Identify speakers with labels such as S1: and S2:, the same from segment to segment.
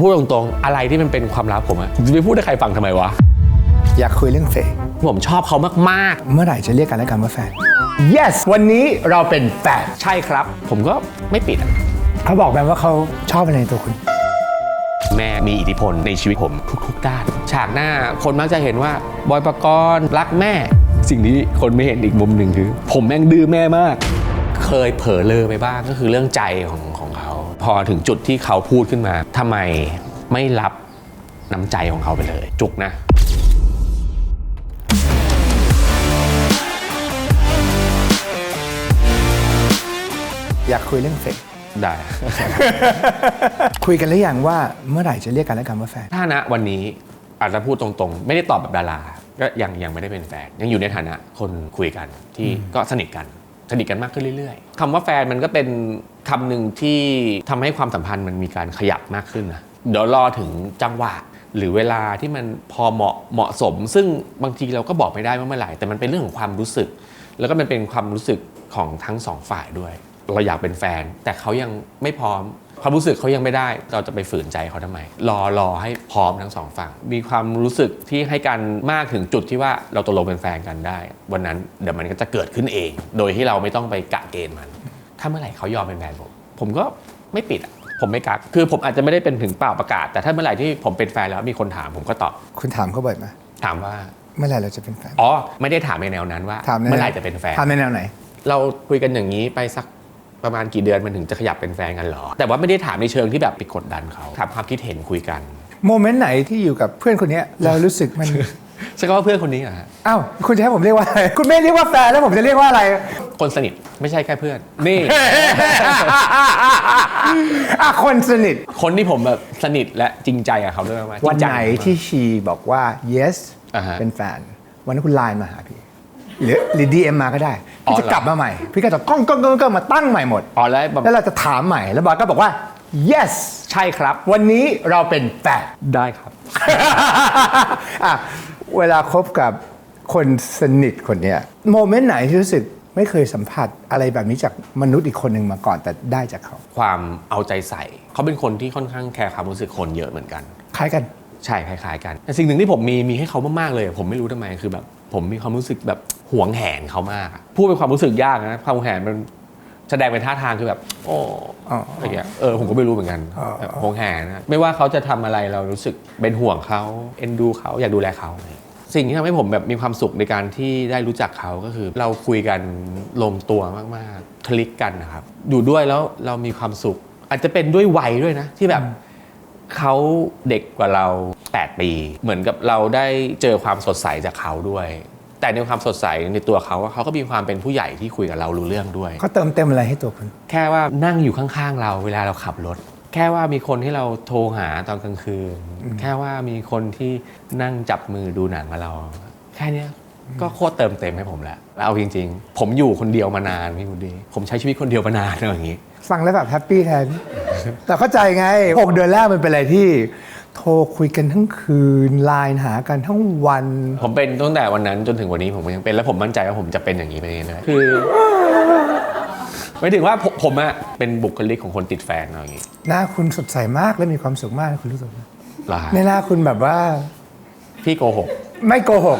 S1: พูดตรงๆ อะไรที่มันเป็นความลับผมอะผมจะไปพูดให้ใครฟังทำไมวะ
S2: อยากคุยเรื่องเฟย์
S1: ผมชอบเขามาก
S2: เมื่อไหร่จะเรียกกันและกันว่าแฟน yes วันนี้เราเป็นแฟน
S1: ๆ ใช่ครับ ผมก็ไม่ปิดอะ
S2: เขาบอกแบมว่าเขาชอบอะไรในตัวคุณ
S1: แม่มีอิทธิพลในชีวิตผมทุกๆด้าน ฉากหน้าคนมักจะเห็นว่าบอยปกรณ์รักแม่ สิ่งนี้คนไม่เห็นอีกมุมหนึ่งคือ ผมแม่งดื้อแม่มาก เคยเผลอเลอไปบ้างก็คือเรื่องใจของของเขา พอถึงจุดที่เขาพูดขึ้นมาทำไมไม่รับน้ำใจของเขาไปเลย จุกนะ
S2: อยากคุยเรื่องเฟย์
S1: ได้
S2: คุยกันหรือยังว่าเมื่อไหร่จะเรียกกันและกันว่าแฟน
S1: ถ้าณวันนี้อาจจะพูดตรงๆ ไม่ได้ตอบแบบดาราก็ยังยังไม่ได้เป็นแฟนยังอยู่ในฐานะคนคุยกันที่ก็สนิทกัน สนิทกันมากขึ้นเรื่อยๆคำว่าแฟนมันก็เป็นคำหนึ่งที่ทำให้ความสัมพันธ์มันมีการขยับมากขึ้นนะเดี๋ยวรอถึงจังหวะหรือเวลาที่มันพอเหมาะเหมาะสม ซึ่งบางทีเราก็บอกไม่ได้ว่าเมื่อไหร่แต่มันเป็นเรื่องของความรู้สึก แล้วก็มันเป็นความรู้สึกของทั้งสองฝ่ายด้วย เราอยากเป็นแฟน แต่เขายังไม่พร้อม ความรู้สึกเขายังไม่ได้ เราจะไปฝืนใจเขาทำไม รอรอให้พร้อมทั้งสองฝั่ง มีความรู้สึกที่ให้กันมากถึงจุดที่ว่าเราตกลงเป็นแฟนกันได้ วันนั้นเดี๋ยวมันก็จะเกิดขึ้นเอง โดยที่เราไม่ต้องไปกะเกณฑ์มัน ถ้าเมื่อไหร่เขายอมเป็นแฟนผม ผมก็ไม่ปิดอะผมไม่กักคือผมอาจจะไม่ได้เป็นถึงเปล่าประกาศ แต่ถ้าเมื่อไหร่ที่ผมเป็นแฟนแล้วมีคนถามผมก็ตอบ
S2: คุณถามเขาบ่อยไหม
S1: ถามว่า
S2: เมื่อไหร่เราจะเป็นแฟน
S1: อ๋อ ไม่ได้ถามในแนวนั้นว่า
S2: ถามใน
S1: เมื่อไหร่จะเป็นแฟน
S2: ถามในแนวไหน
S1: เราคุยกันอย่างนี้ไปสัก ประมาณกี่เดือนมันถึงจะขยับเป็นแฟนกันเหรอ แต่ว่าไม่ได้ถามในเชิงที่แบบไปกดดันเขาถามความคิดเห็นคุยกัน
S2: โมเมนต์ไหนที่อยู่กับเพื่อนคนเนี้ยเรารู้สึกมัน
S1: ใช่ก็ว่าเพื่อนคนนี้เหรอฮะ
S2: อ้าวคุณจะให้ผมเรียกว่าอะไรคุณไม่เรียกว่าแฟนแล้วผมจะเรียกว่าอะไร
S1: คนสนิทไม่ใช่แค่เพื่อน นี่
S2: อะคนสนิท
S1: คนที่ผมแบบสนิทและจริงใจกับเขาด้วยมากๆ
S2: วัน
S1: จริงจั
S2: ไห
S1: ง
S2: น
S1: มาก
S2: ที่ชีบอกว่า yes
S1: อ่าฮะ
S2: เป็นแฟนวันนั้นคุณไลน์มาหาพี่ หรือหรือ DM มาก็ได้
S1: อ๋อ
S2: พี่จะ
S1: เหรอ
S2: กลับมาใหม่ พี่ก็จะก้องก้องก้องก้องมาตั้งใหม่หมด
S1: อ๋อแล้วแบบ
S2: แล้วเราจะถามใหม่แล้วบอยก็บอกว่า yes
S1: ใช่ครับ
S2: วันนี้เราเป็นแฟน
S1: ได้ครับ
S2: อะเวลาคบกับคนสนิทคนเนี้ยโมเมนต์ไหนที่รู้สึกไม่เคยสัมผัสอะไรแบบนี้จากมนุษย์อีกคนหนึ่งมาก่อนแต่ได้จากเขา
S1: ความเอาใจใส่ เขาเป็นคนที่ค่อนข้างแคร์ความรู้สึกคนเยอะเหมือนกัน
S2: คล้ายกัน
S1: ใช่คล้ายๆกันแต่สิ่งหนึ่งที่ผมมีมีให้เขามากๆเลย ผมไม่รู้ทำไมคือแบบ ผมมีความรู้สึกแบบหวงแหนเขามากอะพูดเป็นความรู้สึกยากนะความหวงแหนมันแสดงเป็นท่าทางคือแบบ โอ้
S2: อ๋อ
S1: อะไรเงี้ยเออผมก็ไม่รู้เหมือนกัน
S2: อ๋อ
S1: แบบหวงแหนนะไม่ว่าเขาจะทำอะไรเรารู้สึกเป็นห่วงเขาเอ็นดูเขาอยากดูแลเขาอะไรเงี้ยสิ่งที่ทำให้ผมแบบมีความสุขในการที่ได้รู้จักเขาก็คือ เราคุยกันลงตัวมากๆ คลิกกันนะครับ อยู่ด้วยแล้วเรามีความสุข อาจจะเป็นด้วยวัยด้วยนะ ที่แบบเขาเด็กกว่าเรา 8 ปี เหมือนกับเราได้เจอความสดใสจากเขาด้วย แต่ในความสดใสในตัวเขาอะเขาก็มีความเป็นผู้ใหญ่ที่คุยกับเรารู้เรื่องด้วย
S2: เขาเติมเต็มอะไรให้ตัวคุณ
S1: แค่ว่านั่งอยู่ข้างๆ เราเวลาเราขับรถ แค่ว่ามีคนที่เราโทรหาตอนกลางคืน แค่ว่ามีคนที่นั่งจับมือดูหนังกับเรา แค่เนี้ยก็โคตรเติมเต็มให้ผมแล้วแล้วเอาจริง ๆ ผมอยู่คนเดียวมานานพี่บุดี ผมใช้ชีวิตคนเดียวมานานอย่างนี้
S2: ฟังแล้วแบบแฮปปี้แทน แต่เข้าใจไง6เดือนแรกมันเป็นอะไรที่ โทรคุยกันทั้งคืนไลน์หากันทั้งวัน
S1: ผมเป็นตั้งแต่วันนั้นจนถึงวันนี้ผมก็ยังเป็นและผมมั่นใจว่าผมจะเป็นอย่างนี้ไปเรื่อยๆคือหมายถึงว่าผมผมอะเป็นบุคลิกของคนติดแฟนเอาอย่างนี้
S2: หน้าคุณสดใสมากและมีความสุขมากนะคุณรู้สึกไหม
S1: เหรอฮะ
S2: ในหน้าคุณแบบว่า
S1: พี่โกหก
S2: ไม่โกหก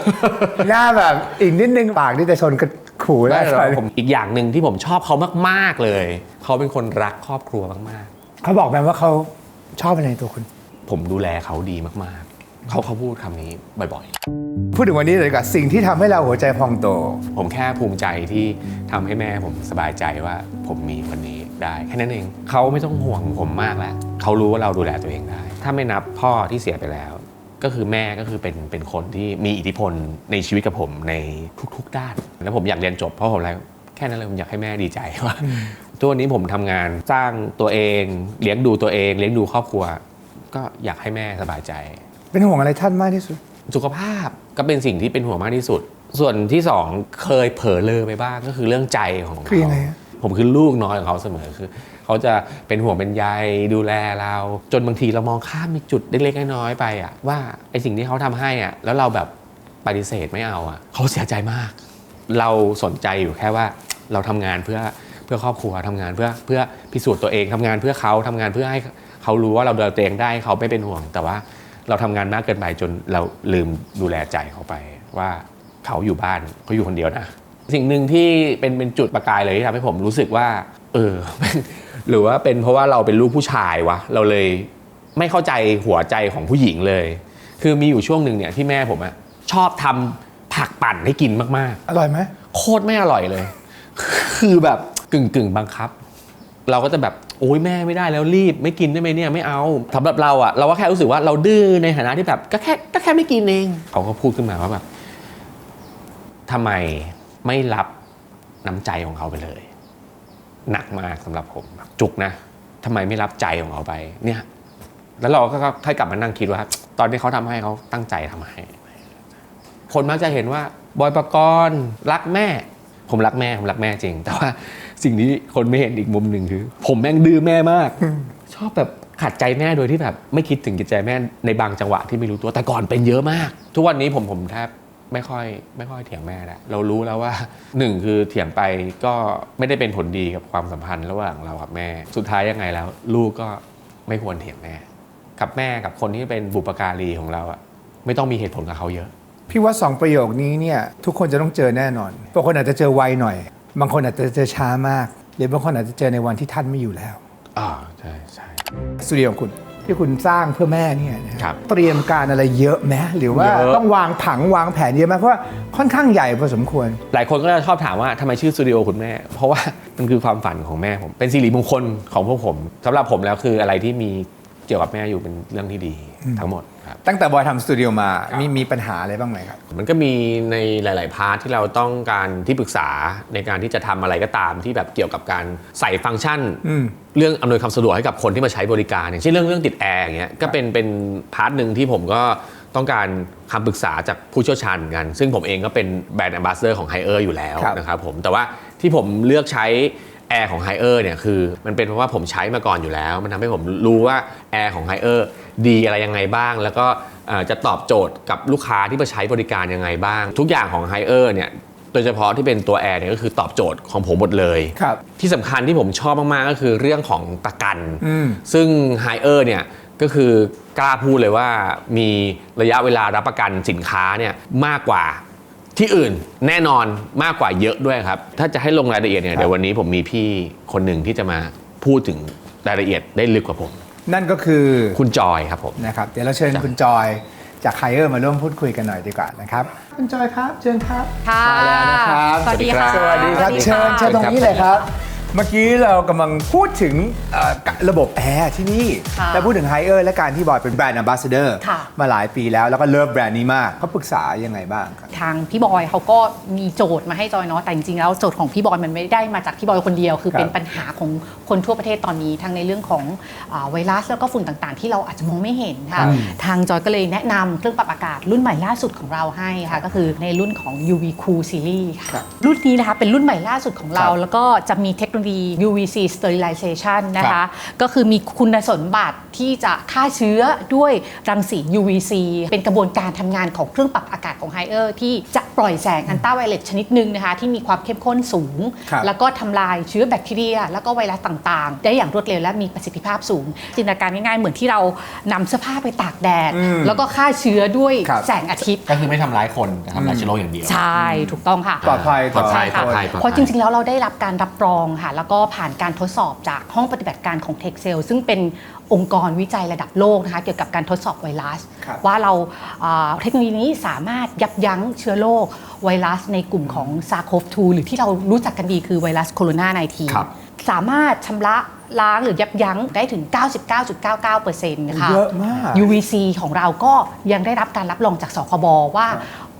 S2: หน้าแบบอีกนิดนึงปากนี่จะชนกระขู่
S1: ได้
S2: ได้
S1: หรอผมอีกอย่างหนึ่งที่ผมชอบเขามากๆเลย เขาเป็นคนรักครอบครัวมาก
S2: เขาบอกแบมว่าเขาชอบอะไรในตัวคุณ
S1: ๆ ผมดูแลเขาดีมากๆ เขาเขาพูดคำนี้บ่อย
S2: พูดถึงวันนี้เลยดีกว่าสิ่งที่ทำให้เราหัวใจพองโต
S1: ๆผมแค่ภูมิใจที่ทำให้แม่ผมสบายใจว่าผมมีคนนี้ได้แค่นั้นเองเขาไม่ต้องห่วงผมมากแล้วเขารู้ว่าเราดูแลตัวเองได้ ถ้าไม่นับพ่อที่เสียไปแล้ว ก็คือแม่ก็คือเป็นเป็นคนที่มีอิทธิพลในชีวิตกับผมในทุกๆด้าน แล้วผมอยากเรียนจบเพราะผมอะไรแค่นั้นเลยผมอยากให้แม่ดีใจว่าทุกวันนี้ผมทำงานสร้างตัวเอง เลี้ยงดูตัวเอง เลี้ยงดูครอบครัว ก็อยากให้แม่สบายใจ
S2: เป็นห่วงอะไรท่านมากที่สุด
S1: สุขภาพก็เป็นสิ่งที่เป็นห่วงมากที่สุด ส่วนที่สองเคยเผลอเลอไปบ้างก็คือเรื่องใจของเขา
S2: คือยังไงฮะ
S1: ผมคือลูกน้อยของเขาเสมอคือ เขาจะเป็นห่วงเป็นใยดูแลเรา จนบางทีเรามองข้ามมีจุดเล็กๆน้อยๆไปอะว่าไอสิ่งที่เขาทำให้อะแล้วเราแบบปฏิเสธไม่เอาอะเขาเสียใจมาก เราสนใจอยู่แค่ว่าเราทำงานเพื่อเพื่อครอบครัวทำงานเพื่อเพื่อพิสูจน์ตัวเองทำงานเพื่อเขาทำงานเพื่อให้ เขารู้ว่าเราดูแลตัวเองได้เขาไม่เป็นห่วง แต่ว่าเราทำงานมากเกินไปจนเราลืมดูแลใจเขาไป ว่าเขาอยู่บ้านเขาอยู่คนเดียวนะ สิ่งหนึ่งที่เป็นเป็นจุดประกายเลยที่ทำให้ผมรู้สึกว่า เออ หรือว่าเป็นเพราะว่าเราเป็นลูกผู้ชายวะเราเลยไม่เข้าใจหัวใจของผู้หญิงเลย คือมีอยู่ช่วงหนึ่งเนี่ยที่แม่ผมอะชอบทำผักปั่นให้กินมาก
S2: อร่อยไหม
S1: ๆโคตรไม่อร่อยเลย คือแบบกึ่งกึ่งๆบังคับ เราก็จะแบบ โอ้ยแม่ไม่ได้แล้วรีบไม่กินได้ไหมเนี่ยไม่เอาสำหรับเราอะเราก็แค่รู้สึกว่าเราดื้อในฐานะที่แบบก็แค่ก็แค่ไม่กินเองเขาก็พูดขึ้นมาว่าแบบทำไมไม่รับน้ำใจของเขาไปเลย หนักมากสำหรับผมจุกนะทำไมไม่รับใจของเขาไป เนี่ย แล้วเราก็ค่อยกลับมานั่งคิดว่า ตอนที่เขาทำให้เขาตั้งใจทำให้ คนมักจะเห็นว่าบอยประกรณ์รักแม่ ผมรักแม่ผมรักแม่จริง แต่ว่า สิ่งที่คนไม่เห็นอีกมุมหนึ่งคือ ผมแม่งดื้อแม่มาก ชอบแบบขัดใจแม่โดยที่แบบไม่คิดถึงจิตใจแม่ในบางจังหวะที่ไม่รู้ตัวแต่ก่อนเป็นเยอะมาก ทุกวันนี้ผมผมแทบไม่ค่อยไม่ค่อยเถียงแม่แล้วเรารู้แล้วว่าหนึ่งคือเถียงไปก็ไม่ได้เป็นผลดีกับความสัมพันธ์ระหว่างเรากับแม่ สุดท้ายยังไงแล้ว ลูกก็ไม่ควรเถียงแม่ กับแม่กับคนที่เป็นบุปการีของเราอะไม่ต้องมีเหตุผลกับเขาเยอะ
S2: พี่ว่าสองประโยคนี้เนี่ยทุกคนจะต้องเจอแน่นอนบางคนอาจจะเจอไวหน่อย บางคนอาจจะเจอช้ามาก หรือบางคนอาจจะเจอในวันที่ท่านไม่อยู่แล้ว
S1: อ่าใช่ใช่
S2: สตูดิโอของคุณที่คุณสร้างเพื่อแม่เนี่ยนะ
S1: ครับ
S2: เตรียมการอะไรเยอะไหมหรือว่า
S1: เยอะ
S2: ต้องวางผังวางแผนเยอะไหมเพราะว่าค่อนข้างใหญ่พอสมควร
S1: หลายคนก็จะชอบถามว่าทำไมชื่อสตูดิโอคุณแม่ เพราะว่ามันคือความฝันของแม่ผม เป็นสิริมงคลของพวกผมสำหรับผมแล้วคืออะไรที่มีเกี่ยวกับแม่อยู่เป็นเรื่องที่ดีทั้งหมดครับ
S2: ตั้งแต่บอยทำสตูดิโอมามีมีปัญหาอะไรบ้างไหมครับ
S1: มันก็มีในหลาย ๆ พาร์ทที่เราต้องการที่ปรึกษาในการที่จะทำอะไรก็ตามที่แบบเกี่ยวกับการใส่ฟังก์ชัน
S2: อืม
S1: เรื่องอำนวยความสะดวกให้กับคนที่มาใช้บริการอย่างเช่นเรื่องเรื่องติดแอร์อย่างเงี้ยก็เป็นเป็นพาร์ทหนึ่งที่ผมก็ต้องการคำปรึกษาจากผู้เชี่ยวชาญเหมือนกัน ซึ่งผมเองก็เป็นแบรนด์ a อ b บ s เ a อร์ของไฮเออร์อยู่แล้ว
S2: ครับ
S1: นะครับผมแต่ว่าที่ผมเลือกใช้ แอร์ของไฮเออร์เนี่ยคือมันเป็นเพราะว่าผมใช้มาก่อนอยู่แล้ว มันทำให้ผมรู้ว่าแอร์ของไฮเออร์ดีอะไรยังไงบ้าง แล้วก็เอ่อจะตอบโจทย์กับลูกค้าที่มาใช้บริการยังไงบ้าง ทุกอย่างของไฮเออร์เนี่ยโดยเฉพาะที่เป็นตัวแอร์เนี่ยก็คือตอบโจทย์ของผมหมดเลย
S2: ครับ
S1: ที่สำคัญที่ผมชอบมาก ๆ ก็คือเรื่องของประกัน
S2: อืม
S1: ซึ่งไฮเออร์เนี่ยก็คือกล้าพูดเลยว่ามีระยะเวลารับประกันสินค้าเนี่ยมากกว่า ที่อื่นแน่นอนมากกว่าเยอะด้วยครับ ถ้าจะให้ลงรายละเอียดเนี่ยเดี๋ยววันนี้ผมมีพี่คนหนึ่งที่จะมาพูดถึงรายละเอียดได้ลึกกว่าผม
S2: นั่นก็คือ
S1: คุณจอยครับผม
S2: นะครับเดี๋ยวเราเชิญ
S1: จ้ะ
S2: คุณจอยจากไฮเออร์มาร่วมพูดคุยกันหน่อยดีกว่านะครับคุณจอยครับเชิญครับ
S3: ค่ะ
S2: มาแล้วนะครับ
S3: สวัสดีค่ะ
S2: สวัสดีครับ
S3: สวัสดี
S2: เชิญ
S3: ค่ะ
S2: เชิญตรงนี้เลยครับ เมื่อกี้เรากำลังพูดถึงเอ่อ ระบบแอร์ที่นี่
S3: ค่ะ
S2: และพูดถึงไฮเออร์และการที่บอยเป็นแบรนด์ a อ b บ s เดอร์
S3: ค่ะ
S2: มาหลายปีแล้วแล้วก็เลิฟแบรนด์นี้มากเขาปรึกษายังไงบ้างครับ
S3: ทางพี่บอยเขาก็มีโจทย์มาให้จอยเนาะแต่จริงๆแล้วโจทย์ของพี่บอยมันไม่ได้มาจากพี่บอยคนเดียว คือ
S2: ครับ
S3: เป็นปัญหาของคนทั่วประเทศตอนนี้ทั้งในเรื่องของอาไวรัสแล้วก็ฝุ่นต่างๆ ที่เราอาจจะมองไม่เห็นค่ะ
S2: อืม
S3: ทางจอยก็เลยแนะนำเครื่องปรับอากาศรุ่นใหม่ล่าสุดของเราให้ค่ะ ก็คือในรุ่นของ UV Cool Series
S2: ครั
S3: ค่ะ
S2: บ
S3: รุ่นนี้นะคะเป็นรุ่นใหม่ล่าสุดของเรา
S2: ครับ
S3: แล้วก็จะมีเทคโนโลยี UVC sterilization นะ
S2: ครั
S3: คะ
S2: บ
S3: ก็คือมีคุณสมบัติที่จะฆ่าเชื้อด้วยรังสี UVC เป็นกระบวนการทำงานของเครื่องปรับอากาศของไฮเออร์ที่จะปล่อยแสงอันต้าไวเลตชนิดหนึ่งนะคะที่มีความเข้มข้นสูง
S2: ครับ
S3: แล้วก็ทำลายเชื้อแบคทีเรีย แล้วก็ไวรัสต่างๆ ได้อย่างรวดเร็วและมีประสิทธิภาพสูง จินตนาการง่ายๆ เหมือนที่เรานำเสื้อผ้าไปตากแดด
S2: อืม
S3: แล้วก็ฆ่าเชื้อด้วย
S2: ครับ
S3: แสงอาทิตย์
S1: ก็คือไม่ทำร้ายคนแต่ทำร้ายเชื้อโรคอย่างเดียว
S3: ใช่ ถูกต้องค่ะ
S2: ปลอดภัย
S1: ปลอดภัย
S3: ใช่ค่ะ
S1: ปลอดภัยปลอดภัย
S3: เพราะจริง ๆ แล้วเราได้รับการรับรองค่ะ แล้วก็ผ่านการทดสอบจากห้องปฏิบัติการของ t e x e l ซึ่งเป็น องค์กรวิจัยระดับโลกนะคะเกี่ยวกับการทดสอบไวรัส
S2: ครับ
S3: ว่าเราอ่าเทคโนโลยีนี้สามารถยับยั้งเชื้อโรคไวรัสในกลุ่มของ SARS-CoV-2 หรือที่เรารู้จักกันดีคือไวรัสโคโรนา
S1: ครับ
S3: 19สามารถชำระล้างหรือยับยั้งได้ถึง 99.99%นะคะ
S2: เยอะมาก
S3: UVC ของเราก็ยังได้รับการรับรองจากสคบว่า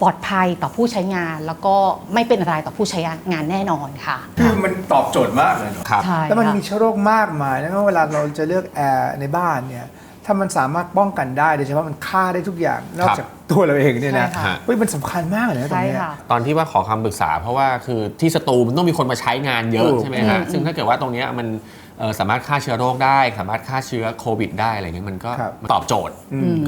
S3: ปลอดภัยต่อผู้ใช้งาน แล้วก็ไม่เป็นอะไรต่อผู้ใช้งานแน่นอนค่ะ
S2: คือมันตอบโจทย์มากเลยเนอะ
S1: ครับ
S3: ใช่
S2: แล้วมัน
S3: ค่ะ
S2: มีเชื้อโรคมากมายแล้วเวลาเราจะเลือกแอร์ในบ้านเนี่ย ถ้ามันสามารถป้องกันได้โดยเฉพาะมันฆ่าได้ทุกอย่าง นอกจากตัวเราเองเนี่ยนะ
S3: ใช่ค่ะ
S2: เฮ้ยมันสำคัญมากเลยนะตรง
S3: ใช่
S2: เนี้ย
S3: ค่ะ
S1: ตอนที่ว่าขอคำปรึกษาเพราะว่าคือที่สตูมันต้องมีคนมาใช้งานเยอะ
S2: ถูก
S1: ใช่ไหมฮะ ซึ่งถ้าเกิดว่าตรงเนี้ยมันเอ่อ สามารถฆ่าเชื้อโรคได้ สามารถฆ่าเชื้อโควิด ได้อะไรเงี้ยมันก็
S2: ครับ
S1: ตอบโจทย์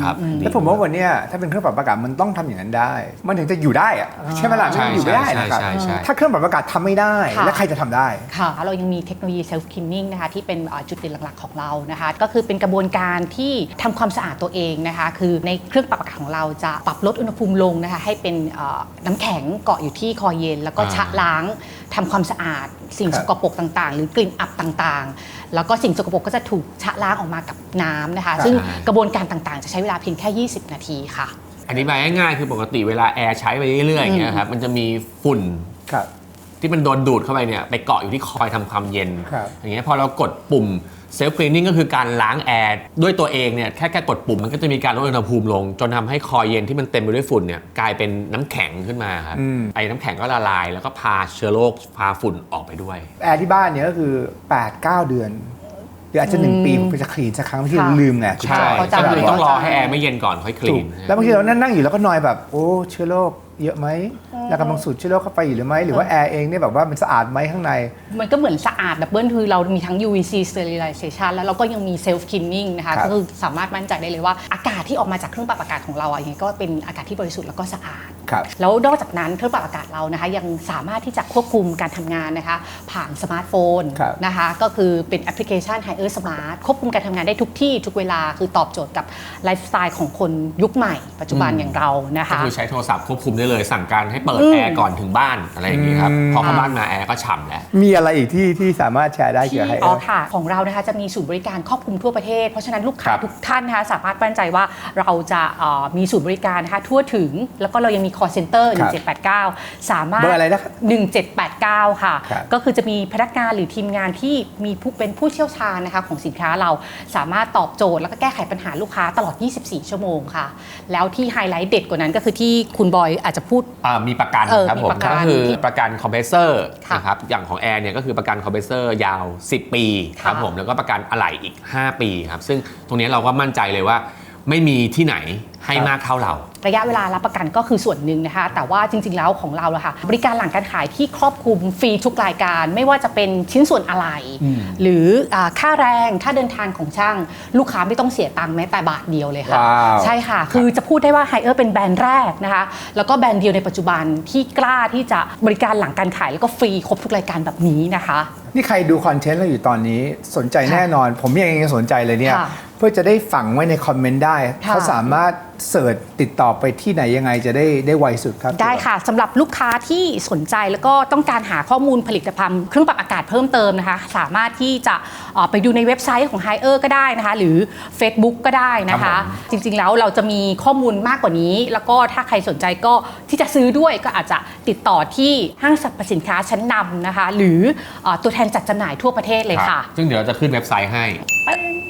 S1: ครับดี
S2: แล้วผมว่าวันเนี้ยถ้าเป็นเครื่องปรับอากาศมันต้องทำอย่างนั้นได้ มันถึงจะอยู่ได้อะใช่ไหมล่ะ
S1: ใช่
S2: มันอยู่ไม่ได้นะครับ
S1: ใช่ใช่ใช่
S2: ถ้าเครื่องปรับอากาศทำไม่ได้
S3: ค่ะ
S2: แล้วใครจะทำได้
S3: ค่ะเรายังมีเทคโนโลยีเซลฟ์คลีนนิ่งนะคะที่เป็นเอ่อจุดเด่นหลักๆของเรานะคะ ก็คือเป็นกระบวนการที่ทำความสะอาดตัวเองนะคะ คือในเครื่องปรับอากาศของเราจะปรับลดอุณหภูมิลงนะคะ ให้เป็นเอ่อน้ำแข็งเกาะอยู่ที่คอเย็น แล้วก็
S1: อ่า
S3: ชะล้าง ทำความสะอาด สิ่ง
S2: ครั
S3: ส
S2: บ
S3: กปรกต่างๆ หรือกลิ่นอับต่างๆ แล้วก็สิ่งสกปรกก็จะถูกชะล้างออกมากับน้ำนะคะ
S2: ครับ
S3: ซึ่งกระบวนการต่างๆ จะใช้เวลาเพียงแค่ 20 นาทีค่ะ
S1: อธิบายง่ายๆคือปกติเวลาแอร์ใช้ไปเรื่อยๆอย่างเงี้ยครับมันจะมีฝุ่น
S2: ครับ
S1: ที่มันโดนดูดเข้าไปเนี่ยไปเกาะอยู่ที่คอยทำความเย็น
S2: ครับ
S1: อย่างเงี้ยพอเรากดปุ่ม เซลฟ์คลีนนิ่งก็คือการล้างแอร์ด้วยตัวเองเนี่ยแค่แค่กดปุ่มมันก็จะมีการลดอุณหภูมิลง จนทำให้คอยเย็นที่มันเต็มไปด้วยฝุ่นเนี่ยกลายเป็นน้ำแข็งขึ้นมาครับ
S2: อืม
S1: ไอ้น้ำแข็งก็ละลายแล้วก็พาเชื้อโรคพาฝุ่นออกไปด้วย
S2: แอร์ที่บ้านเนี่ยก็คือ 8 9 เดือนหรืออาจจะหนึ่งปีผมจะคลีนสักครั้งบางที่
S3: ค่ะ
S2: ลืมไง
S1: ใช่
S3: เขาจำ
S1: ก็คือ
S3: ไว้
S1: ต้องรอให้แอร์ไม่เย็นก่อนค่อยคลี
S2: ถูก
S1: น
S2: แล้วบางทีเรานั่งนั่งอยู่แล้วก็นอยแบบโอ้เชื้อโรค เยอะไหมแล้วกำลังสูดเชื้อโรคเข้าไปอยู่หรือไม่หรือว่าแอร์เองเนี่ยแบบว่ามันสะอาดไหมข้างใน
S3: มันก็เหมือนสะอาดดับเบิลคือเรามีทั้ง UVC sterilization แล้วเราก็ยังมี self cleaning นะคะ
S2: ครับ
S3: ก็คือสามารถมั่นใจได้เลยว่าอากาศที่ออกมาจากเครื่องปรับอากาศของเราอะยังไงก็เป็นอากาศที่บริสุทธิ์แล้วก็สะอาด
S2: ครับ
S3: แล้วนอกจากนั้นเครื่องปรับอากาศเรานะคะยังสามารถที่จะควบคุมการทำงานนะคะผ่านสมาร์ทโฟน
S2: ครับ
S3: นะคะก็คือเป็นแอปพลิเคชัน Higher Smart ควบคุมการทำงานได้ทุกที่ทุกเวลาคือตอบโจทย์กับไลฟ์สไตล์ของคนยุคใหม่ ปัจจุบันอย่างเรานะ
S1: ก็
S3: คะ
S1: คือใช้โทรศัพท์ควบคุมได้เลยสั่งการให้เปิดแอร์ก่อนถึงบ้านอะไรอย่างงี้ครับ
S2: อืม
S1: พอเข้าบ้านมาแอร์ก็ฉ่ำแล้ว
S2: มีอะไรอีกที่ที่สามารถแชร์ได้เกี่ยวกับไฮเอ
S3: อ๋
S2: อ
S3: อ
S2: ร์
S3: ค่ะของเรานะคะจะมีศูนย์บริการครอบคลุมทั่วประเทศ เพราะฉะนั้นลูกค้า
S1: ครับ
S3: ทุกท่านนะคะสามารถมั่นใจว่าเราจะเอ่อมีศูนย์บริการนะคะทั่วถึงแล้วก็เรายังมี call center
S2: ครับ
S3: 1789 สามารถ
S2: เบอร์อะไรนะครับ
S3: 1789 ค่ะ
S2: ครับ
S3: ก็คือจะมีพนักงานหรือทีมงานที่มีผู้เป็นผู้เชี่ยวชาญนะคะของสินค้าเราสามารถตอบโจทย์แล้วก็แก้ไขปัญหาลูกค้าตลอด 24 ชั่วโมงค่ะ แล้วที่ไฮไลท์เด็ดกว่านั้นก็คือที่คุณบอยอาจจะพูด
S1: อ่ามีประกัน
S3: เออ
S1: ครับ
S3: มี
S1: ผม
S3: ประกัน
S1: ก็คือประกันคอมเพรสเซอร์
S3: ค่ะ
S1: นะครับอย่างของแอร์เนี่ยก็คือประกันคอมเพรสเซอร์ยาว 10 ปีครับ
S3: ค่ะ
S1: ผมแล้วก็ประกันอะไหล่อีก 5 ปีครับซึ่งตรงนี้เราก็มั่นใจเลยว่า ไม่มีที่ไหนให้มากเท่าเรา
S3: ระยะเวลารับประกันก็คือส่วนหนึ่งนะคะ แต่ว่าจริง ๆ แล้วของเราอะค่ะบริการหลังการขายที่ครอบคลุมฟรีทุกรายการ ไม่ว่าจะเป็นชิ้นส่วนอะไร หรืออาค่าแรงค่าเดินทางของช่าง ลูกค้าไม่ต้องเสียตังค์แม้แต่บาทเดียวเลยค่ะ
S2: ว้าว
S3: ใช่ค่ะ คือจะพูดได้ว่าไฮเออร์เป็นแบรนด์แรกนะคะ แล้วก็แบรนด์เดียวในปัจจุบันที่กล้าที่จะบริการหลังการขายแล้วก็ฟรีครบทุกรายการแบบนี้นะคะ
S2: นี่ใครดูคอนเทนต์เราอยู่ตอนนี้สนใจแน่นอน ผมยังยังสนใจเลยเนี่ย
S3: ค่ะ
S2: เพื่อจะได้ฝังไว้ในคอมเมนต์ได้
S3: ค่ะ
S2: เขาสามารถเสิร์ชติดต่อไปที่ไหนยังไงจะได้ได้ไวสุดครับ
S3: ได้ค่ะสำหรับลูกค้าที่สนใจแล้วก็ต้องการหาข้อมูลผลิตภัณฑ์เครื่องปรับอากาศเพิ่มเติมนะคะ สามารถที่จะเอ่อไปดูในเว็บไซต์ของ h i เออร์ก็ได้นะคะ หรือ Facebook ก็ได้นะ
S1: ครั
S3: คะ
S1: บผม
S3: จริงๆแล้วเราจะมีข้อมูลมากกว่านี้ แล้วก็ถ้าใครสนใจก็ที่จะซื้อด้วยก็อาจจะติดต่อที่ห้างสรรพสินค้าชั้นนำนะคะ หรือเอ่อตัวแทนจัดจำหน่ายทั่วประเทศเลยค่ะ
S1: ซึ่งเดี๋ยวเราจะขึ้นเว็บไซต์ให้